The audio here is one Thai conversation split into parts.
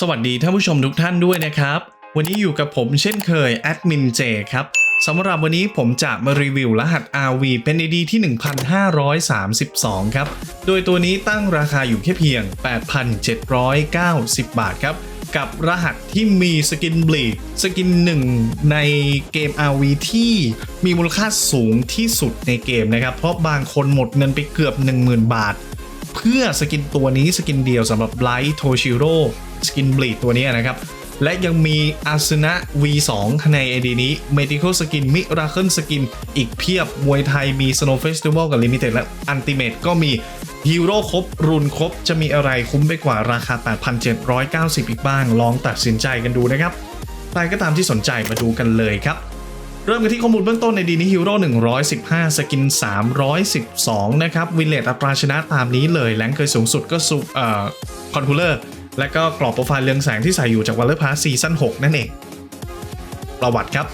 สวัสดีท่านผู้ชมทุกท่านด้วยนะครับ วันนี้อยู่กับผมเช่นเคยแอดมินเจครับสำหรับวันนี้ผมจะมารีวิวรหัส RV เป็น ID ที่ 1532 ครับ โดยตัวนี้ตั้งราคาอยู่แค่เพียง 8,790 บาทครับกับรหัสที่มีสกินบลีดสกินหนึ่งในเกม RV ที่มีมูลค่าสูงที่สุดในเกมนะครับ เพราะบางคนหมดเงินไปเกือบ 10,000 บาท เพื่อสกินตัวนี้สกินเดียวสำหรับไลท์โทชิโร่สกินบลีดตัวนี้นะครับ และยังมีอาสนะ V2 ใน AD นี้ Medical Skin Miracle Skin อีกเพียบ มวยไทยมี Snow Festival กับ Limited และ Ultimate ก็มีฮีโร่ครบ รุนครบ จะมีอะไรคุ้มไปกว่าราคา 8,790 อีกบ้าง ลองตัดสินใจกันดูนะครับใครก็ตามที่สนใจมาดูกันเลยครับ เริ่มกันที่ข้อมูลเบื้องต้นในดีนี้ฮีโร่115 สกิน 312 นะครับวินเลตอัตราชนะตามนี้เลยแรงเคยสูงสุดก็สุเอ่อคอนคูลเลอร์และก็กรอบโปรไฟล์เรืองแสงที่ใส่อยู่จากวัลเลอร์พาซีซั่น6 นั่นเอง ประวัติครับ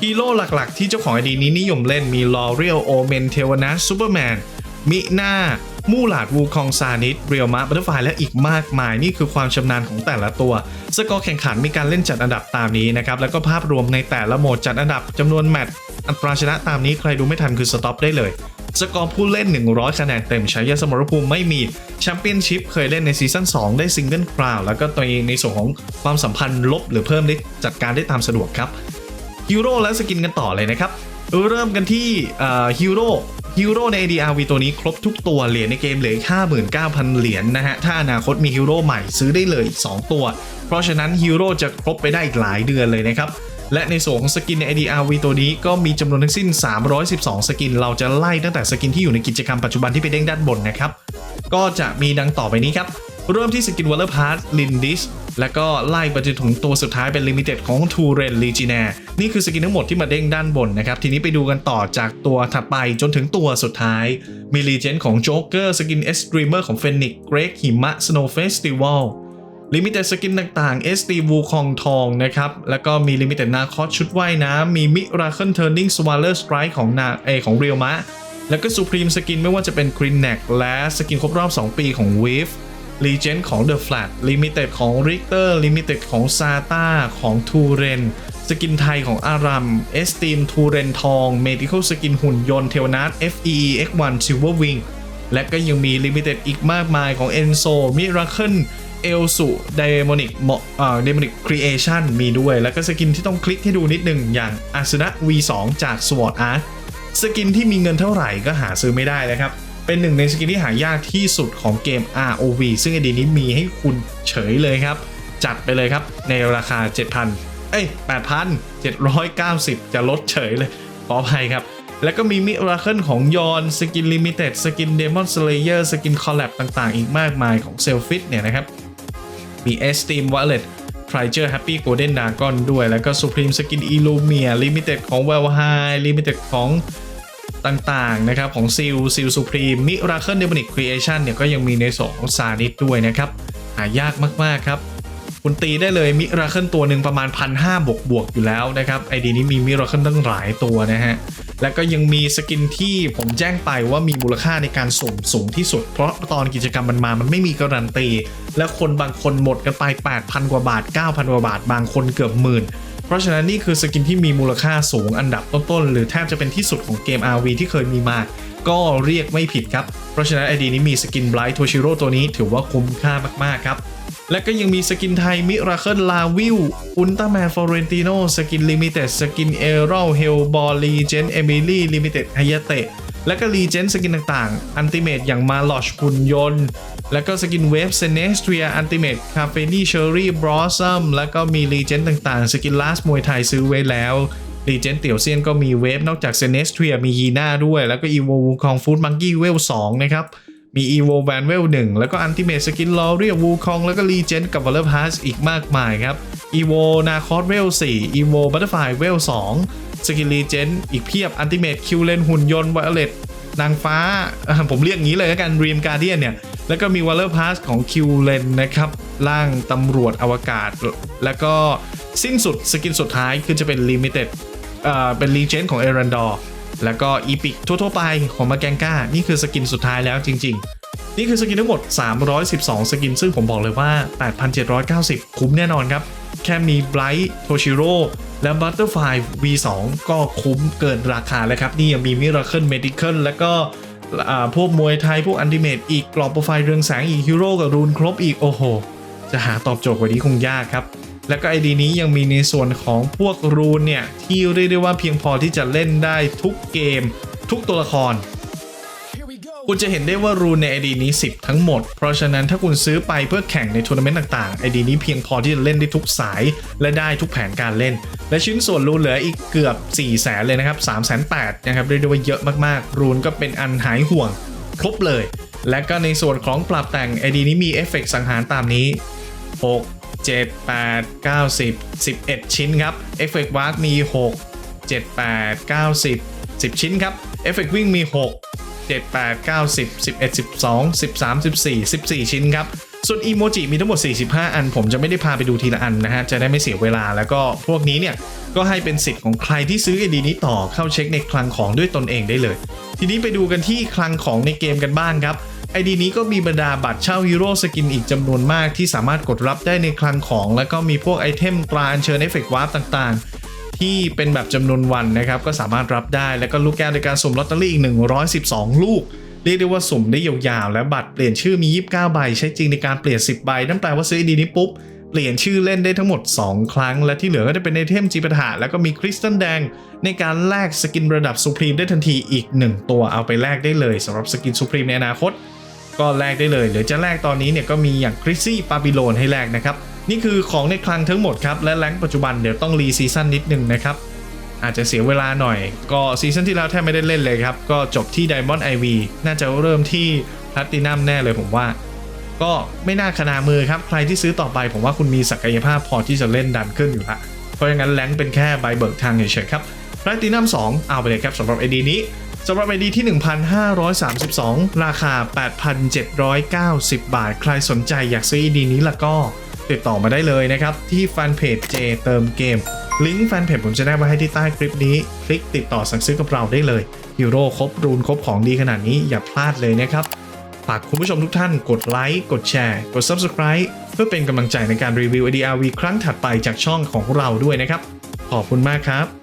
ฮีโร่หลักๆ ที่เจ้าของไอดีนี้นิยมเล่นมีลอเรียลโอเมนเทวนาซูเปอร์แมนมินา มู่หลาดวูคองซานิสเรียลมาบัตเตอร์ไฟและอีกมากมาย นี่คือความชำนาญของแต่ละตัว สกอร์แข่งขันมีการเล่นจัดอันดับตามนี้นะครับ แล้วก็ภาพรวมในแต่ละโหมดจัดอันดับจำนวนแมตช์อัตราชนะตามนี้ใครดูไม่ทันคือสต็อปได้เลยสกอร์ผู้เล่น 100 คะแนนเต็มใช้ยาสมรภูมิไม่มีแชมเปี้ยนชิพเคยเล่นในซีซั่น2 ได้ซิงเกิลคราว แล้วก็ตัวเองในส่วนของความสัมพันธ์ลบหรือเพิ่มได้จัดการได้ตามสะดวกครับฮีโร่และสกินกันต่อเลยนะครับ เริ่มกันที่ฮีโร่ ฮีโร่ใน ADRV ตัวนี้ครบทุกตัวเหรียญในเกมเหลือ59,000 เหรียญนะฮะ ถ้าอนาคตมีฮีโร่ใหม่ซื้อได้เลยอีก 2 ตัว เพราะฉะนั้นฮีโร่จะครบไปได้อีกหลายเดือนเลยนะครับ และในส่วนของสกินใน ADRV ตัวนี้ก็มีจำนวนทั้งสิ้น 312 สกิน เราจะไล่ตั้งแต่สกินที่อยู่ในกิจกรรมปัจจุบันที่ไปเด้งด้านบนนะครับ ก็จะมีดังต่อไปนี้ครับ เริ่มที่สกินวอลเลอร์พาร์ลินดิส แล้วก็ไล่ไปจนถึงตัวสุดท้ายเป็นลิมิเต็ดของทูเรนลีจีแนนี่คือสกินทั้งหมดที่มาเด้งด้านบนนะครับ ทีนี้ไปดูกันต่อจากตัวถัดไปจนถึงตัวสุดท้าย มีรีเจนของโจ๊กเกอร์สกินเอสตรีเมอร์ของเฟนิกเกรกหิมะสโนว์เฟสติวัลลิมิเต็ดสกินต่างๆ SD วูคองทองนะครับ แล้วก็มีลิมิเต็ดนาคอสชุดว่ายน้ำ มีมิราเคิลเทอร์นิ่งสวาเลอร์สไตร์ของนาเอของเรียวมะ แล้วก็สุพรีมสกินไม่ว่าจะเป็นครินแนกและสกินครบรอบ 2 ปีของ w a v e Legend ของ The Flat Limited ของ Richter Limited ของ Sata ของ t u r e n สกินไทยของอารัม Esteem t u r e n ทอง Medical สกินหุ่นยนต์เทวนาท FEE X1 Silver Wing และก็ยังมี Limited อีกมากมายของ Enzo Miracle เอลสุเดมอนิกเอ่อเดมอนิกครีเอชันมีด้วย แล้วก็สกินที่ต้องคลิกให้ดูนิดหนึ่งอย่างอาสนะ V2 จาก Sword Art สกินที่มีเงินเท่าไหร่ก็หาซื้อไม่ได้นะครับ เป็นหนึ่งในสกินที่หายากที่สุดของเกม ROV ซึ่งไอดีนี้มีให้คุณเฉยเลยครับ จัดไปเลยครับในราคา 7,000 เอ้ย 8,790 จะลดเฉยเลย ขออภัยครับ แล้วก็มีมิราเคิลของยอน สกินลิมิเต็ด สกินเดมอนสเลเยอร์ สกินคอลแลบต่างๆ อีกมากมายของเซลฟิตเนี่ยนะครับ มี Esteem Wallet t r i g e r Happy Golden Dragon ด้วย แล้วก็ Supreme Skin Illumia Limited ของ w e l h i Limited ของ ต่างๆนะครับของ Seal Seal Supreme Miracle Demonic Creation เนี่ยก็ยังมีในส่วนของซานิดด้วยนะครับ หายากมากๆครับ คุณตีได้เลยมิราเคิลตัวหนึ่งประมาณ1,500บวกบวกอยู่แล้วนะครับไอดีนี้มีมิราเคิลตั้งหลายตัวนะฮะ แล้วก็ยังมีสกินที่ผมแจ้งไปว่ามีมูลค่าในการสุ่มสูงที่สุด เพราะตอนกิจกรรมมันมามันไม่มีการันตี และคนบางคนหมดกันไป 8,000 กว่าบาท 9,000 กว่าบาท บางคนเกือบหมื่น เพราะฉะนั้นนี่คือสกินที่มีมูลค่าสูงอันดับต้นๆ หรือแทบจะเป็นที่สุดของเกม RV ที่เคยมีมา ก็เรียกไม่ผิดครับ เพราะฉะนั้นไอดีนี้มีสกินไบรท์โทชิโร่ตัวนี้ถือว่าคุ้มค่ามากๆครับ และก็ยังมีสกินไทยมิราเคิลลาวิลอุลตร้าแมนฟอเรนติโนสกินลิมิเต็ดสกินเอเรลเฮลบอลลีเจนเอมิลี่ลิมิเต็ดไฮยาเตะ และก็รีเจนสกินต่างๆ อันติเมตอย่างมาลอชหุ่นยนต์ แล้วก็สกินเวฟเซเนสเทียอันติเมตคาเฟนี่เชอรี่บรอสซัมแล้วก็มีรีเจนต่างๆ สกินลาสมวยไทยซื้อไว้แล้วรีเจนเตียวเซียนก็มีเวฟนอกจากเซเนสเทียมียีน่าด้วย แล้วก็อีโวของฟูดมังกี้เวล2นะครับ มี EVO Van w e l 1แล้วก็ Ultimate Skin l o r i a Wukong แล้วก็ Legend กับ Valor Pass อีกมากมายครับ EVO Narcos w e l 4 EVO Butterfly w e l 2 Skin Legend อี สกิลีเจนอีกเพียบ Ultimate Q Len หุ่นยนต์ Violet นางฟ้า ผมเรียกงี้เลยแล้วกัน Dream Guardian เนี่ย แล้วก็มี Valor Pass ของ Q Len นนะครับ ร่างตำรวจอวกาศ แล้วก็สิ้นสุดสกินสุดท้ายคือจะเป็น Limited เอ่อเป็น Legend ของ e r a n d o r แล้วก็อีพิกทั่วๆไปของมาแกงก้า นี่คือสกินสุดท้ายแล้วจริง ๆ นี่คือสกินทั้งหมด 312 สกิน ซึ่งผมบอกเลยว่า 8,790 คุ้มแน่นอนครับ แค่มี Bright Toshiro และ Butterfly V2 ก็คุ้มเกินราคาแล้วครับ นี่ยังมี Miracle Medical แล้วก็พวกมวยไทย พวกอันติเมตอีกกรอบโปรไฟล์เรืองแสงอีกฮีโร่กับรูนครบอีก โอ้โห จะหาตอบโจทย์กว่านี้คงยากครับ แล้วก็ไอดีนี้ยังมีในส่วนของพวกรูนเนี่ย ที่เรียกได้ว่าเพียงพอที่จะเล่นได้ทุกเกม ทุกตัวละคร คุณจะเห็นได้ว่ารูนใน ID นี้ 10 ทั้งหมด เพราะฉะนั้นถ้าคุณซื้อไปเพื่อแข่งในทัวร์นาเมนต์ต่างๆ ID นี้เพียงพอที่จะเล่นได้ทุกสาย และได้ทุกแผนการเล่น และชิ้นส่วนรูนเหลืออีกเกือบ 4 0 0แสนเลยนะครับ3 8 0 0 0นะครับเรียกได้ว่าเยอะมากๆ รูนก็เป็นอันหายห่วง ครบเลย และก็ในส่วนของปรับแต่ง ID นี้มีเอฟเฟกต์สังหารตามนี้ 6 7 8 9 10 11 ชิ้นครับเอฟเฟกต์วาร์มี 6 7 8 9 10 10 ชิ้นครับเอฟเฟกต์วิ่งมี 6 7 8 9 10 11 12 13 14 14 ชิ้นครับ ส่วนอีโมจิมีทั้งหมด 45 อัน ผมจะไม่ได้พาไปดูทีละอันนะฮะ จะได้ไม่เสียเวลาแล้วก็พวกนี้เนี่ย ก็ให้เป็นสิทธิ์ของใครที่ซื้อไอดีนี้ต่อเข้าเช็คในคลังของด้วยตนเองได้เลย ทีนี้ไปดูกันที่คลังของในเกมกันบ้างครับไอดีนี้ก็มีบรรดาบัตรเช่าฮีโร่สกินอีกจำนวนมากที่สามารถกดรับได้ในคลังของ แล้วก็มีพวกไอเทมตราอัญเชิญเอฟเฟกต์วาร์ปต่างๆ ที่เป็นแบบจำนวนวันนะครับก็สามารถรับได้แล้วก็ลูกแก้วในการสุ่มลอตเตอรี่อีก 112 ลูก เรียกได้ว่าสุ่มได้ยาวๆ และบัตรเปลี่ยนชื่อมี 29 ใบ ใช้จริงในการเปลี่ยน 10 ใบ นั่นแปลว่าซื้อดีนี้ปุ๊บ เปลี่ยนชื่อเล่นได้ทั้งหมด 2 ครั้ง และที่เหลือก็จะเป็นไอเทมจีปะถะแล้วก็มีคริสตัลแดง ในการแลกสกินระดับสุพรีมได้ทันทีอีก 1 ตัวเอาไปแลกได้เลยสำหรับสกินสุพรีมในอนาคต ก็แลกได้เลยหรือจะแลกตอนนี้เนี่ยก็มีอย่างคริสซี่ปาบิโลนให้แลกนะครับ นี่คือของในคลังทั้งหมดครับ และแรงปัจจุบันเดี๋ยวต้องรีซีซั่นนิดนึงนะครับ อาจจะเสียเวลาหน่อย ก็ซีซั่นที่แล้วแทบไม่ได้เล่นเลยครับ ก็จบที่ Diamond IV น่าจะเริ่มที่ Platinum แน่เลยผมว่า ก็ไม่น่าขนามือครับ ใครที่ซื้อต่อไปผมว่าคุณมีศักยภาพพอที่จะเล่นดันขึ้นอยู่ละเพราะงั้นแรงเป็นแค่ใบเบิกทางเฉยๆครับ Platinum 2เอาไปเลยครับสำหรับ ID นี้สำหรับ ID ที่ 1,532 ราคา 8,790 บาท ใครสนใจอยากซื้อ ID นี้ละก็ ติดต่อมาได้เลยนะครับ ที่แฟนเพจเจเติมเกม ลิงก์แฟนเพจผมจะแนบไว้ให้ที่ใต้คลิปนี้ คลิกติดต่อสั่งซื้อกับเราได้เลยฮีโร่ครบรูนครบของดีขนาดนี้อย่าพลาดเลยนะครับฝากคุณผู้ชมทุกท่านกดไลค์กดแชร์ กด Subscribe เพื่อเป็นกำลังใจในการรีวิว ADRV ครั้งถัดไปจากช่องของเราด้วยนะครับ ขอบคุณมากครับ